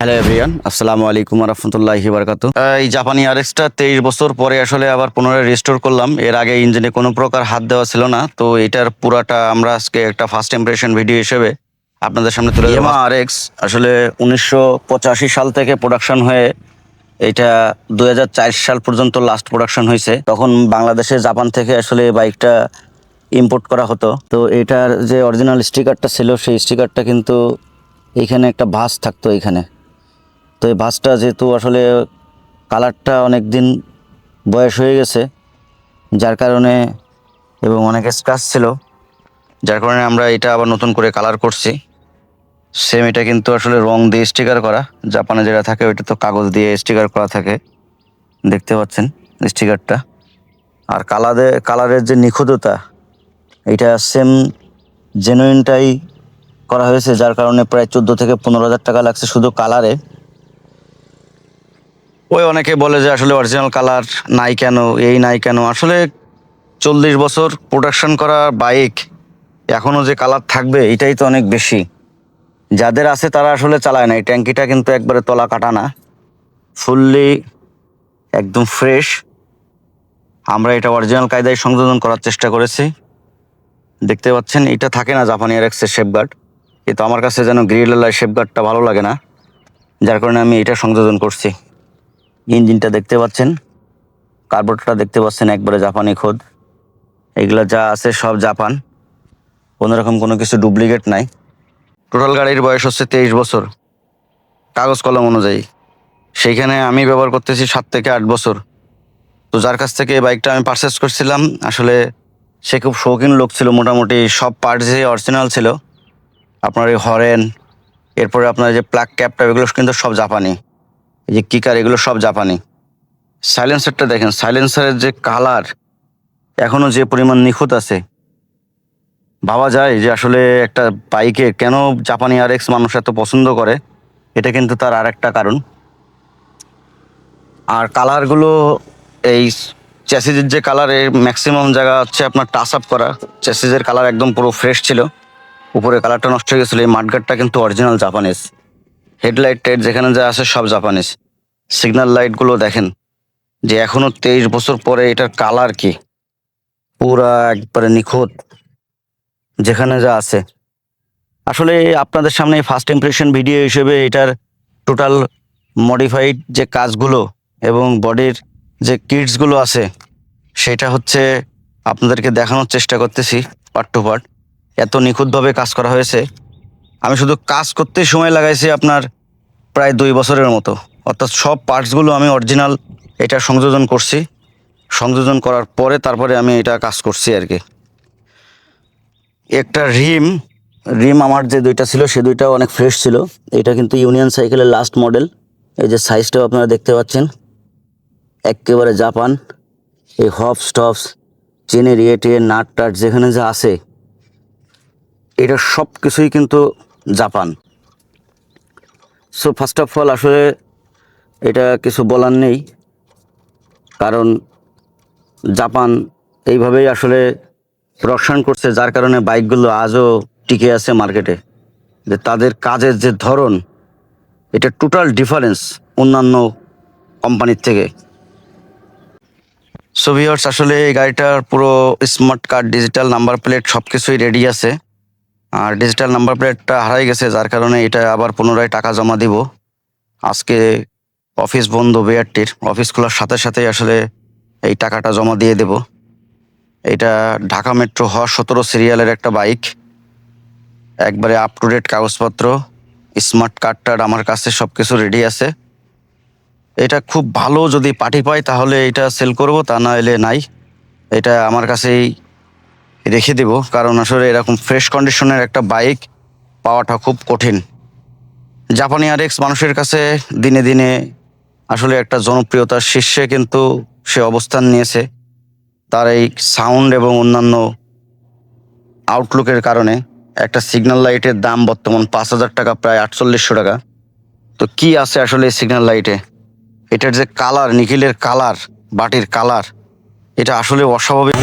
Hello everyone আসসালামু আলাইকুম রহমতুল্লাহি বারকাত এই জাপানি আরএক্সটা তেইশ বছর পরে আসলে আবার পুনরায় রিস্টোর করলাম। এর আগে ইঞ্জিনে কোনো প্রকার হাত দেওয়া ছিল না। তো এটার পুরাটা আমরা আজকে একটা ফার্স্ট ইমপ্রেশন ভিডিও হিসেবে আপনাদের সামনে তুলে দেবো আরএক্স আসলে উনিশশো পঁচাশি সাল থেকে প্রোডাকশন হয়ে এটা দুই হাজার চার সাল পর্যন্ত লাস্ট প্রোডাকশন হয়েছে। তখন বাংলাদেশে জাপান থেকে আসলে বাইকটা ইম্পোর্ট করা হতো। তো এটার যে অরিজিনাল স্টিকারটা ছিল, সেই স্টিকারটা কিন্তু এখানে একটা ভাস থাকতো এইখানে তো এই ভাঁজটা যেহেতু আসলে কালারটা অনেক দিন বয়স হয়ে গেছে, যার কারণে এবং অনেক স্ক্রাচ ছিল, যার কারণে আমরা এটা আবার নতুন করে কালার করছি। সেম এটা কিন্তু আসলে রং দিয়ে স্টিকার করা জাপানে যেটা থাকে ওইটা তো কাগজ দিয়ে স্টিকার করা থাকে, দেখতে পাচ্ছেন স্টিকারটা আর কালারে কালারের যে নিখুঁততা, এটা সেম জেনুইনটাই করা হয়েছে, যার কারণে প্রায় চোদ্দ থেকে পনেরো হাজার টাকা লাগছে শুধু কালারে ওই অনেকে বলে যে আসলে অরিজিনাল কালার নাই কেন, এই নাই কেন? আসলে চল্লিশ বছর প্রোডাকশন করা বাইক এখনও যে কালার থাকবে, এটাই তো অনেক বেশি। যাদের আছে তারা আসলে চালায় না, এই ট্যাঙ্কিটা কিন্তু একবারে তলা কাটা না। ফুললি একদম ফ্রেশ আমরা এটা অরিজিনাল কায়দায় সংযোজন করার চেষ্টা করেছি। দেখতে পাচ্ছেন, এটা থাকে না জাপানি এক্সের শেপগার্ড কিন্তু আমার কাছে যেন গ্রিল গ্রিলার শেপগার্ডটা ভালো লাগে না। যার কারণে আমি এটা সংযোজন করছি। ইঞ্জিনটা দেখতে পাচ্ছেন। কার্বোরেটরটা দেখতে পাচ্ছেন একবারে জাপানি খোদ। এগুলো যা আছে সব জাপান। কোনোরকম কোনো কিছু ডুপ্লিকেট নাই। টোটাল গাড়ির বয়স হচ্ছে তেইশ বছর। কাগজ কলম অনুযায়ী। সেইখানে আমি ব্যবহার করতেছি সাত থেকে আট বছর। তো যার কাছ থেকে এই বাইকটা আমি পারচেস করছিলাম, আসলে সে খুব শৌখিন লোক ছিল মোটামুটি, সব পার্টসই অরিজিনাল ছিল। আপনার এই হরেন, এরপরে আপনার যে প্লাগ ক্যাপটা এগুলো কিন্তু সব জাপানি। এই যে কিকার এগুলো সব জাপানি। সাইলেন্সারটা দেখেন সাইলেন্সারের যে কালার এখনও যে পরিমাণ নিখুঁত আছে, ভাবা যায় যে আসলে একটা বাইকে কেন জাপানি আর এক্স মানুষ এত পছন্দ করে, এটা কিন্তু তার আর একটা কারণ। আর কালারগুলো এই চ্যাসিজের যে কালার ম্যাক্সিমাম জায়গা হচ্ছে আপনার টাচ আপ করা। চ্যাসিজের কালার একদম পুরো ফ্রেশ ছিল। উপরে কালারটা নষ্ট হয়ে গেছিল, এই মাঠগাটটা কিন্তু অরিজিনাল জাপানিজ হেডলাইট টেড যেখানে যা আছে সব জাপানিজ। সিগন্যাল লাইটগুলো দেখেন, যে এখনও তেইশ বছর পরে এটার কালার কি। পুরা একবারে নিখুঁত, যেখানে যা আছে। আসলে আপনাদের সামনে ফার্স্ট ইমপ্রেশন ভিডিও হিসেবে এটার টোটাল মডিফাইড যে কাজগুলো এবং বডির যে কিটসগুলো আছে, সেটা হচ্ছে আপনাদেরকে দেখানোর চেষ্টা করতেছি পার্ট টু পার্ট এত নিখুঁতভাবে কাজ করা হয়েছে। আমি শুধু কাজ করতেই সময় লাগাইছি আপনার প্রায় দুই বছরের মতো। অর্থাৎ সব পার্টসগুলো আমি অরিজিনাল এটা সংযোজন করছি। সংযোজন করার পরে তারপরে আমি এটা কাজ করছি আর কি। একটা রিম রিম আমার যে দুইটা ছিল, সে দুইটাও অনেক ফ্রেশ ছিল। এটা কিন্তু ইউনিয়ন সাইকেলের লাস্ট মডেল এই যে সাইজটাও আপনারা দেখতে পাচ্ছেন। একেবারে জাপান। এই হপস টপস চেনের ইয়ে টিয়ে নাট টাট যেখানে যা আছে, এটা সব কিছুই কিন্তু Japan. So first of all আসলে এটা কিছু বলার নেই। কারণ জাপান এইভাবেই আসলে প্রোডাকশন করছে, যার কারণে বাইকগুলো আজও টিকে আছে মার্কেটে। যে তাদের কাজের যে ধরন, এটা টোটাল ডিফারেন্স অন্যান্য কোম্পানির থেকে। সো ভিউয়ার্স আসলে এই গাড়িটার পুরো smart card digital number plate সব কিছুই রেডি আছে। আর ডিজিটাল নাম্বার প্লেটটা হারাই গেছে, যার কারণে এটা আবার পুনরায় টাকা জমা দিব। আজকে অফিস বন্ধ বিআরটির অফিস খোলার সাথে সাথেই আসলে এই টাকাটা জমা দিয়ে দেব। এটা ঢাকা মেট্রো হ সতেরো সিরিয়ালের একটা বাইক একবারে আপ টু ডেট কাগজপত্র স্মার্ট কার্ডটার আমার কাছে সব কিছু রেডি আছে। এটা খুব ভালো যদি পার্টি পাই তাহলে এটা সেল করব, তা না এলে নাই। এটা আমার কাছেই রেখে দেব, কারণ আসলে এরকম ফ্রেশ কন্ডিশনের একটা বাইক পাওয়াটা খুব কঠিন। জাপানি আর এক্স মানুষের কাছে দিনে দিনে আসলে একটা জনপ্রিয়তার শীর্ষে কিন্তু সে অবস্থান নিয়েছে। তার এই সাউন্ড এবং অন্যান্য আউটলুকের কারণে একটা সিগন্যাল লাইটের দাম বর্তমান পাঁচ হাজার টাকা, প্রায় আটচল্লিশশো টাকা। তো কি আছে আসলে এই সিগন্যাল লাইটে এটার যে কালার নিখিলের কালার বাটির কালার এটা আসলে অস্বাভাবিক।